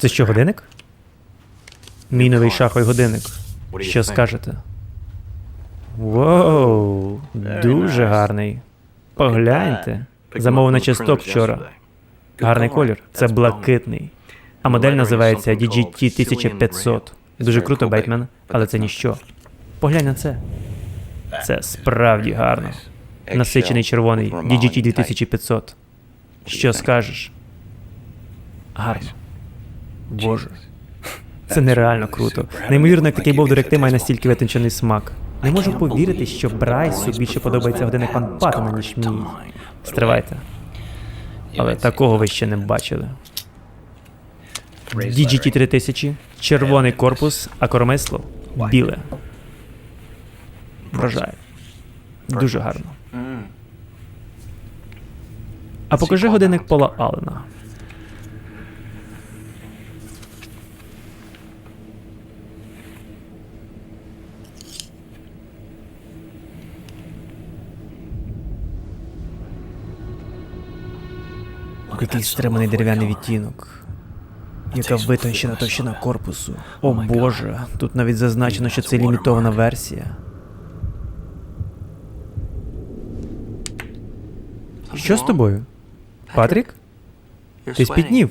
Це що, годинник? Мій новий шаховий годинник. Що скажете? Воу, дуже гарний. Погляньте. Замовив на часток вчора. Гарний колір. Це блакитний. А модель називається DGT 1500. Дуже круто, Бейтмен, але це ніщо. Поглянь на це. Це справді гарно. Насичений червоний DGT 2500. Що скажеш? Гарно. Боже. Це нереально круто. Неймовірно, як такий бовдур, як ти має настільки витончений смак. Не можу повірити, що Брайсу більше подобається годинник пан Паттона, ніж мій. Стривайте. Але такого ви ще не бачили. DGT 3000, червоний корпус, а коромисло біле. Вражає. Дуже гарно. А покажи годинник Пола Аллена. Який стриманий дерев'яний відтінок. Яка витончена товщина корпусу. О боже, тут навіть зазначено, що це лімітована версія. Що з тобою? Патрік? Ти спітнів?